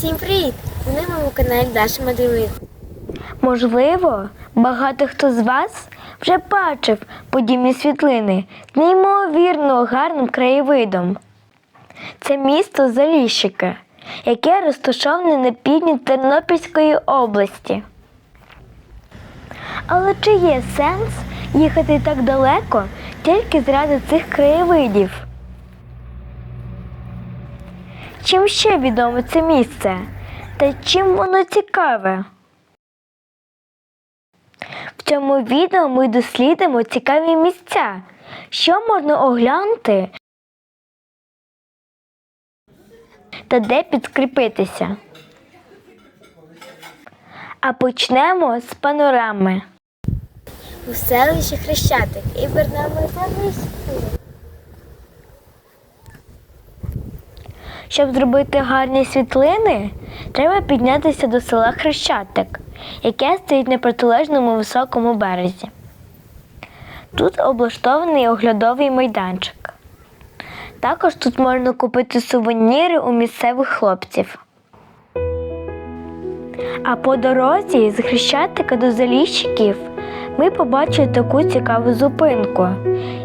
Всім привіт! Ви на моєму каналі Даша Мадривид. Можливо, багато хто з вас вже бачив подібні світлини з неймовірно гарним краєвидом. Це місто Заліщики, яке розташоване на півдні Тернопільської області. Але чи є сенс їхати так далеко тільки заради цих краєвидів? Чим ще відоме це місце? Та чим воно цікаве? В цьому відео ми дослідимо цікаві місця, що можна оглянути та де підкріпитися. А почнемо з панорами. У селищі Хрещатик і перед нами Щоб зробити гарні світлини, треба піднятися до села Хрещатик, яке стоїть на протилежному високому березі. Тут облаштований оглядовий майданчик. Також тут можна купити сувеніри у місцевих хлопців. А по дорозі з Хрещатика до Заліщиків ми побачили таку цікаву зупинку,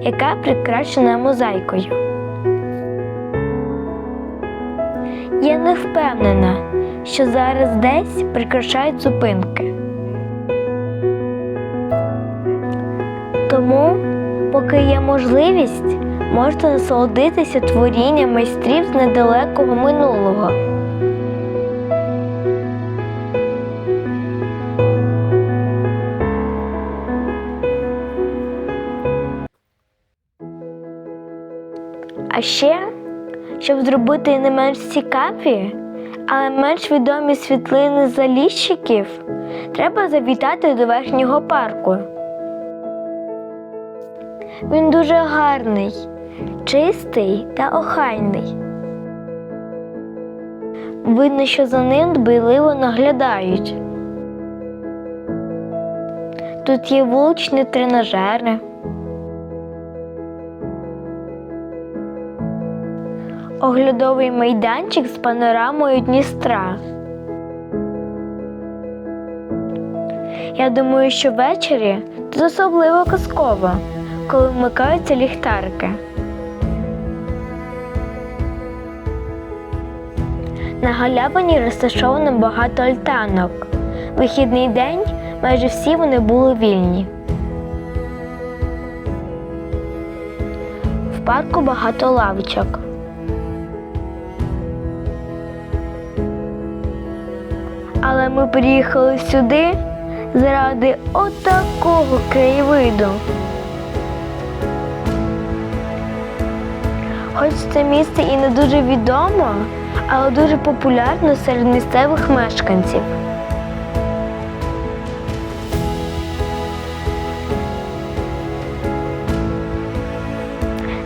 яка прикрашена мозаїкою. Я не впевнена, що зараз десь прикрашають зупинки. Тому, поки є можливість, можете насолодитися творінням майстрів з недалекого минулого. А ще щоб зробити не менш цікаві, але менш відомі світлини заліщиків, треба завітати до верхнього парку. Він дуже гарний, чистий та охайний. Видно, що за ним дбайливо наглядають. Тут є вуличні тренажери. Оглядовий майданчик з панорамою Дністра. Я думаю, що ввечері тут особливо казково, коли вмикаються ліхтарики. На галявині розташовано багато альтанок. Вихідний день майже всі вони були вільні. В парку багато лавочок. Але ми приїхали сюди заради отакого краєвиду. Хоч це місце і не дуже відомо, але дуже популярно серед місцевих мешканців.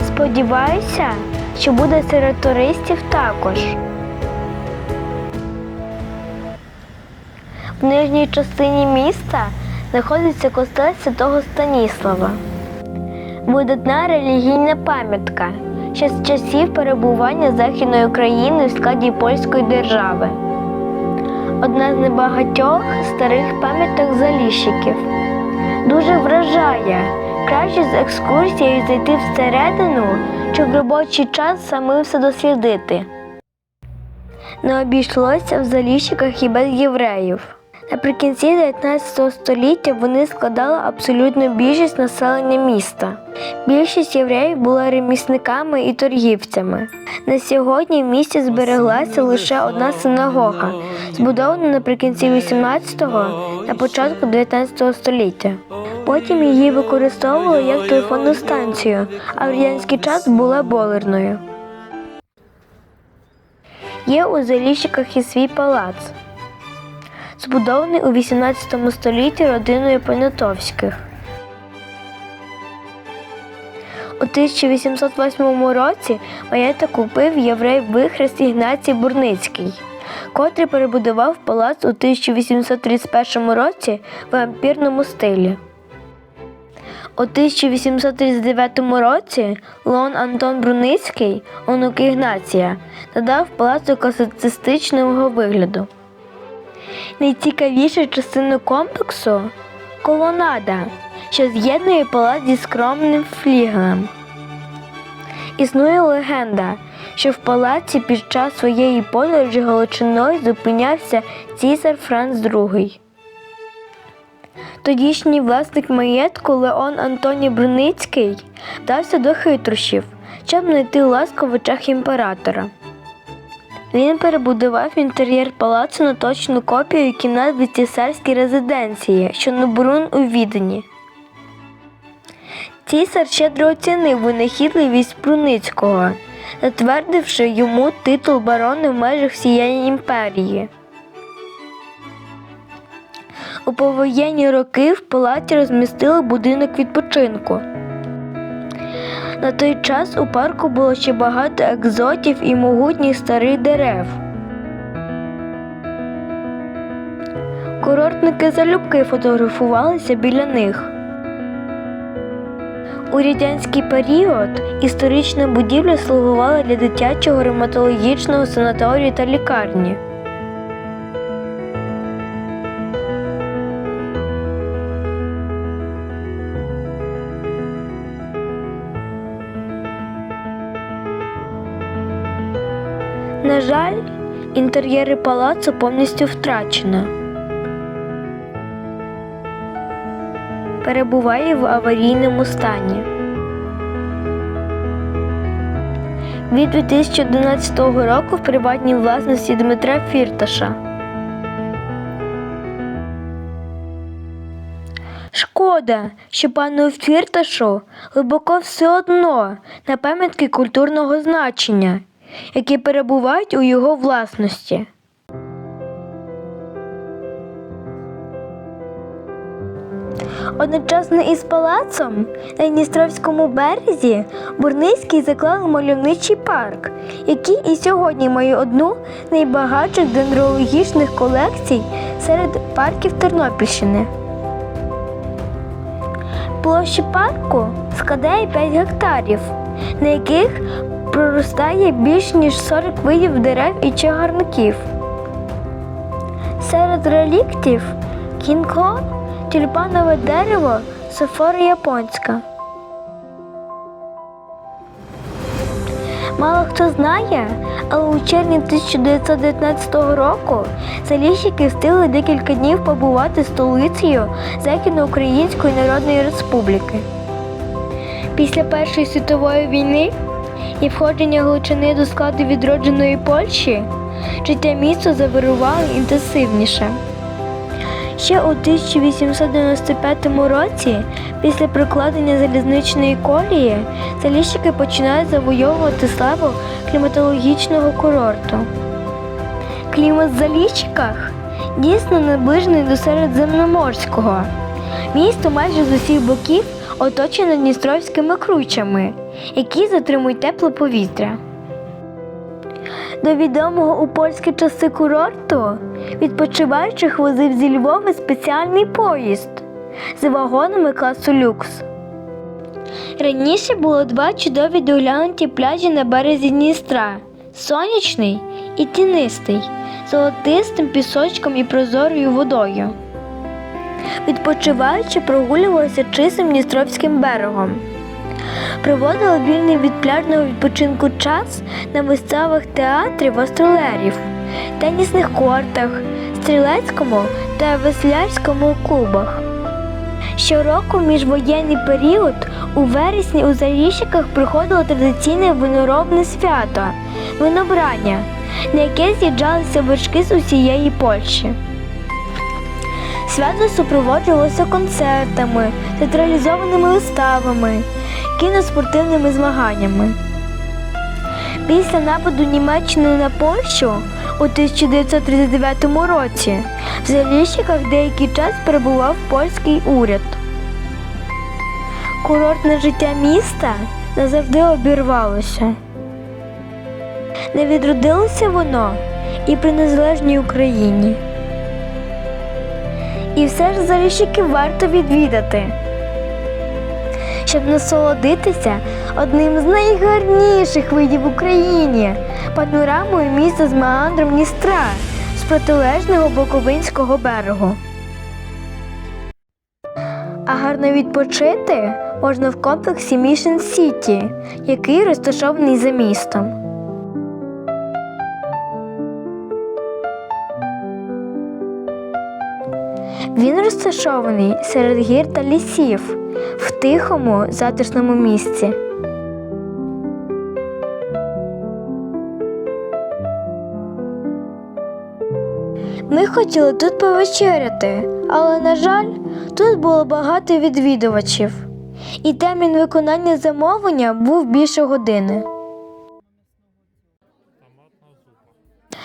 Сподіваюся, що буде серед туристів також. В нижній частині міста знаходиться костел святого Станіслава. Видатна релігійна пам'ятка ще з часів перебування Західної України в складі польської держави. Одна з небагатьох старих пам'яток заліщиків. Дуже вражає. Краще з екскурсією зайти всередину, щоб в робочий час самим все дослідити. Не обійшлося в заліщиках і без євреїв. Наприкінці 19 століття вони складали абсолютну більшість населення міста. Більшість євреїв була ремісниками і торгівцями. На сьогодні в місті збереглася лише одна синагога, збудована наприкінці 18-го на початку 19 століття. Потім її використовували як телефонну станцію, а в радянський час була бойлерною. Є у Заліщиках і свій палац збудований у 18 столітті родиною Понятовських. У 1808 році маєток купив єврей Вихрест Ігнацій Бурницький, котрий перебудував палац у 1831 році в ампірному стилі. У 1839 році Леон Антон Бруницький, онук Ігнація, надав палацу класицистичного вигляду. Найцікавіша частина комплексу колонада, що з'єднує палац зі скромним флігелем. Існує легенда, що в палаці під час своєї подорожі Галичиною зупинявся цісар Франц II. Тодішній власник маєтку Леон Антоній Бруницький вдався до хитрощів, щоб знайти ласку в очах імператора. Він перебудував інтер'єр палацу на точну копію кімнат в цісарській резиденції, що на Брун у Відені. Цісар щедро оцінив винахідливість Бруницького, затвердивши йому титул барона в межах всієї імперії. У повоєнні роки в палаті розмістили будинок відпочинку. На той час у парку було ще багато екзотів і могутніх старих дерев. Курортники залюбки фотографувалися біля них. У радянський період історична будівля слугувала для дитячого ревматологічного санаторію та лікарні. На жаль, інтер'єри палацу повністю втрачено. Перебуває в аварійному стані. Від 2011 року в приватній власності Дмитра Фірташа. Шкода, що пану Фірташу глибоко все одно на пам'ятки культурного значення, які перебувають у його власності. Одночасно із палацом на Дністровському березі Бурницький заклав мальовничий парк, який і сьогодні має одну з найбагатших дендрологічних колекцій серед парків Тернопільщини. Площа парку складає 5 гектарів, на яких проростає більш ніж 40 видів дерев і чагарників. Серед реліктів кінко, тюльпанове дерево, софора японська. Мало хто знає, але у червні 1919 року заліщики встигли декілька днів побувати столицею Західноукраїнської Народної Республіки. Після Першої світової війни і входження Галичини до складу відродженої Польщі життя міста завирувало інтенсивніше. Ще у 1895 році, після прокладення залізничної колії, заліщики починають завойовувати славу кліматологічного курорту. Клімат в Заліщиках дійсно наближений до середземноморського. Місто майже з усіх боків оточене дністровськими кручами, які затримують тепле повітря. До відомого у польські часи курорту відпочиваючих возив зі Львова спеціальний поїзд з вагонами класу люкс. Раніше було два чудові доглянуті пляжі на березі Дністра сонячний і тінистий, золотистим пісочком і прозорою водою. Відпочиваючи прогулювалися чистим Дністровським берегом. Проводили вільний від пляжного відпочинку час на виставах театрів астролерів, тенісних кортах, стрілецькому та веслярському клубах. Щороку міжвоєнний період у вересні у Заріщиках приходило традиційне виноробне свято винобрання, на яке з'їжджалися вершки з усієї Польщі. Свято супроводжувалося концертами, театралізованими виставами, кіноспортивними змаганнями. Після нападу Німеччини на Польщу у 1939 році в Заліщиках деякий час перебував польський уряд. Курортне життя міста назавжди обірвалося. Не відродилося воно і при незалежній Україні. І все ж заліщики варто відвідати. Щоб насолодитися одним з найгарніших видів в Україні панорамою міста з меандром Дністра з протилежного Буковинського берегу. А гарно відпочити можна в комплексі Mission City, який розташований за містом. Він розташований серед гір та лісів в тихому затишному місці. Ми хотіли тут повечеряти, але, на жаль, тут було багато відвідувачів, і термін виконання замовлення був більше години.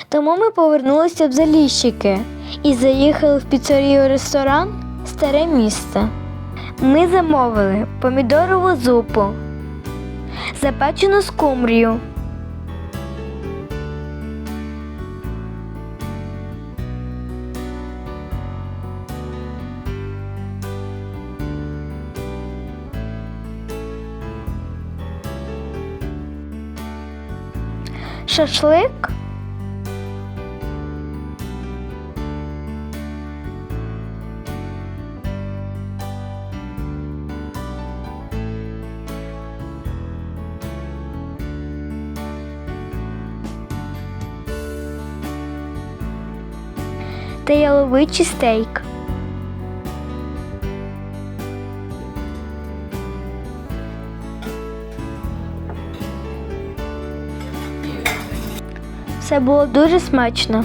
Тому ми повернулися в Заліщики і заїхали в піцерію ресторан Старе місто. Ми замовили помідорову зупу, запечену скумбрію, шашлик та яловичий стейк. Все було дуже смачно.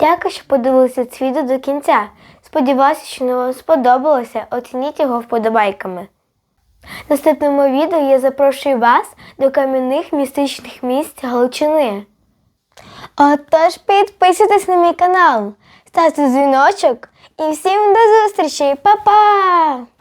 Дякую, що подивилися це відео до кінця. Сподіваюся, що вам сподобалося. Оцініть його вподобайками. В наступному відео я запрошую вас до кам'яних містичних місць Галичини. Отож підписуйтесь на мій канал, ставте дзвіночок. І всім до зустрічі, Па-па!